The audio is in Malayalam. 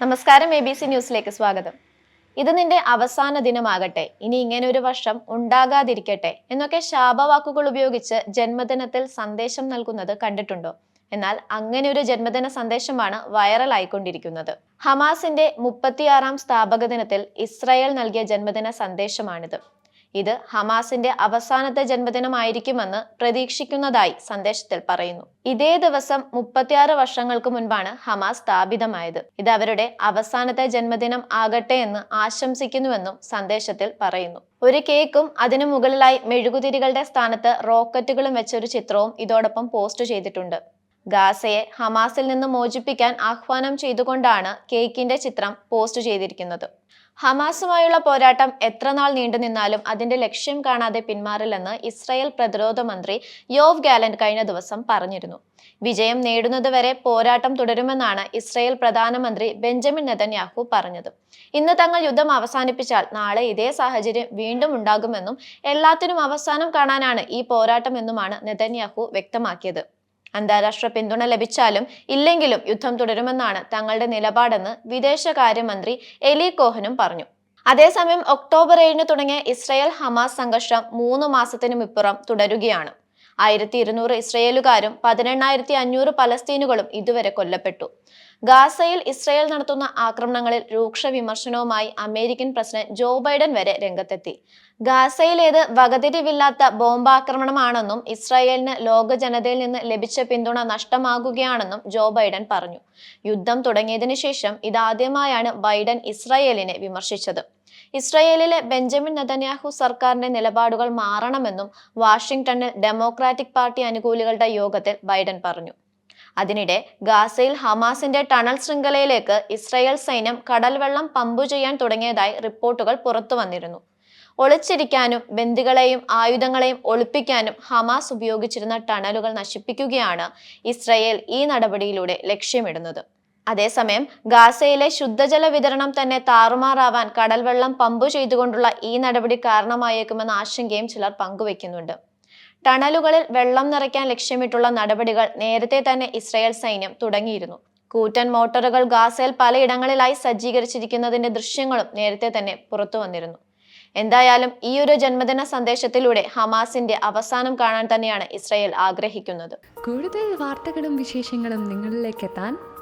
നമസ്കാരം എ ബി സി ന്യൂസിലേക്ക് സ്വാഗതം. ഇത് നിന്റെ അവസാന ദിനമാകട്ടെ. ഇനി ഇങ്ങനെ ഒരു വർഷം ഉണ്ടാകാതിരിക്കട്ടെ എന്നൊക്കെ ശാപവാക്കുകൾ ഉപയോഗിച്ച് ജന്മദിനത്തിൽ സന്ദേശം നൽകുന്നത് കണ്ടിട്ടുണ്ടോ? എന്നാൽ അങ്ങനെ ഒരു ജന്മദിന സന്ദേശമാണ് വൈറലായിക്കൊണ്ടിരിക്കുന്നത് ഹമാസിന്റെ മുപ്പത്തിയാറാം സ്ഥാപക ദിനത്തിൽ ഇസ്രായേൽ നൽകിയ ജന്മദിന സന്ദേശമാണിത്. ഇത് ഹമാസിന്റെ അവസാനത്തെ ജന്മദിനമായിരിക്കുമെന്ന് പ്രതീക്ഷിക്കുന്നതായി സന്ദേശത്തിൽ പറയുന്നു. ഇതേ ദിവസം മുപ്പത്തിയാറ് വർഷങ്ങൾക്ക് മുൻപാണ് ഹമാസ് സ്ഥാപിതമായത്. ഇത് അവരുടെ അവസാനത്തെ ജന്മദിനം ആകട്ടെ എന്ന് ആശംസിക്കുന്നുവെന്നും സന്ദേശത്തിൽ പറയുന്നു. ഒരു കേക്കും അതിനു മുകളിലായി മെഴുകുതിരികളുടെ സ്ഥാനത്ത് റോക്കറ്റുകളും വെച്ചൊരു ചിത്രവും ഇതോടൊപ്പം പോസ്റ്റ് ചെയ്തിട്ടുണ്ട്. ഗാസയെ ഹമാസിൽ നിന്ന് മോചിപ്പിക്കാൻ ആഹ്വാനം ചെയ്തുകൊണ്ടാണ് കേക്കിന്റെ ചിത്രം പോസ്റ്റ് ചെയ്തിരിക്കുന്നത്. ഹമാസുമായുള്ള പോരാട്ടം എത്ര നാൾ നീണ്ടുനിന്നാലും അതിന്റെ ലക്ഷ്യം കാണാതെ പിന്മാറില്ലെന്ന് ഇസ്രായേൽ പ്രതിരോധ മന്ത്രി യോവ് ഗാലന്റ് കഴിഞ്ഞ ദിവസം പറഞ്ഞിരുന്നു. വിജയം നേടുന്നതുവരെ പോരാട്ടം തുടരുമെന്നാണ് ഇസ്രായേൽ പ്രധാനമന്ത്രി ബെഞ്ചമിൻ നെതന്യാഹു പറഞ്ഞത്. ഇന്ന് തങ്ങൾ യുദ്ധം അവസാനിപ്പിച്ചാൽ നാളെ ഇതേ സാഹചര്യം വീണ്ടും ഉണ്ടാകുമെന്നും എല്ലാത്തിനും അവസാനം കാണാനാണ് ഈ പോരാട്ടം എന്നുമാണ് നെതന്യാഹു വ്യക്തമാക്കിയത്. അന്താരാഷ്ട്ര പിന്തുണ ലഭിച്ചാലും ഇല്ലെങ്കിലും യുദ്ധം തുടരുമെന്നാണ് തങ്ങളുടെ നിലപാടെന്ന് വിദേശകാര്യമന്ത്രി എലി കോഹനും പറഞ്ഞു. അതേസമയം ഒക്ടോബർ ഏഴിന് തുടങ്ങിയ ഇസ്രയേൽ ഹമാസ് സംഘർഷം മൂന്ന് മാസത്തിനും ഇപ്പുറം തുടരുകയാണ്. ആയിരത്തി ഇരുന്നൂറ് ഇസ്രയേലുകാരും പതിനെണ്ണായിരത്തി അഞ്ഞൂറ് പലസ്തീനുകളും ഇതുവരെ കൊല്ലപ്പെട്ടു. ഗാസയിൽ ഇസ്രയേൽ നടത്തുന്ന ആക്രമണങ്ങളിൽ രൂക്ഷ വിമർശനവുമായി അമേരിക്കൻ പ്രസിഡന്റ് ജോ ബൈഡൻ വരെ രംഗത്തെത്തി. ഗാസയിലേത് വകതിരിവില്ലാത്ത ബോംബാക്രമണമാണെന്നും ഇസ്രായേലിന് ലോക ജനതയിൽ നിന്ന് ലഭിച്ച പിന്തുണ നഷ്ടമാകുകയാണെന്നും ജോ ബൈഡൻ പറഞ്ഞു. യുദ്ധം തുടങ്ങിയതിനു ശേഷം ഇതാദ്യമായാണ് ബൈഡൻ ഇസ്രായേലിനെ വിമർശിച്ചത്. ഇസ്രായേലിലെ ബെഞ്ചമിൻ നെതന്യാഹു സർക്കാരിന്റെ നിലപാടുകൾ മാറണമെന്നും വാഷിംഗ്ടണിൽ ഡെമോക്രാറ്റിക് പാർട്ടി അനുകൂലികളുടെ യോഗത്തിൽ ബൈഡൻ പറഞ്ഞു. അതിനിടെ ഗാസയിൽ ഹമാസിന്റെ ടണൽ ശൃംഖലയിലേക്ക് ഇസ്രയേൽ സൈന്യം കടൽവെള്ളം പമ്പു ചെയ്യാൻ തുടങ്ങിയതായി റിപ്പോർട്ടുകൾ പുറത്തു വന്നിരുന്നു. ഒളിച്ചിരിക്കാനും ബന്ദികളെയും ആയുധങ്ങളെയും ഒളിപ്പിക്കാനും ഹമാസ് ഉപയോഗിച്ചിരുന്ന ടണലുകൾ നശിപ്പിക്കുകയാണ് ഇസ്രയേൽ ഈ നടപടിയിലൂടെ ലക്ഷ്യമിടുന്നത്. അതേസമയം ഗാസയിലെ ശുദ്ധജല വിതരണം തന്നെ താറുമാറാവാൻ കടൽവെള്ളം പമ്പു ചെയ്തുകൊണ്ടുള്ള ഈ നടപടി കാരണമായേക്കുമെന്ന ആശങ്കയും ചിലർ പങ്കുവെക്കുന്നുണ്ട്. ടണലുകളിൽ വെള്ളം നിറയ്ക്കാൻ ലക്ഷ്യമിട്ടുള്ള നടപടികൾ നേരത്തെ തന്നെ ഇസ്രായേൽ സൈന്യം തുടങ്ങിയിരുന്നു. കൂറ്റൻ മോട്ടോറുകൾ ഗാസയിൽ പലയിടങ്ങളിലായി സജ്ജീകരിച്ചിരിക്കുന്നതിന്റെ ദൃശ്യങ്ങളും നേരത്തെ തന്നെ പുറത്തു വന്നിരുന്നു. എന്തായാലും ഈ ഒരു ജന്മദിന സന്ദേശത്തിലൂടെ ഹമാസിന്റെ അവസാനം കാണാൻ തന്നെയാണ് ഇസ്രായേൽ ആഗ്രഹിക്കുന്നത്. കൂടുതൽ വാർത്തകളും വിശേഷങ്ങളും നിങ്ങളിലേക്ക് എത്താൻ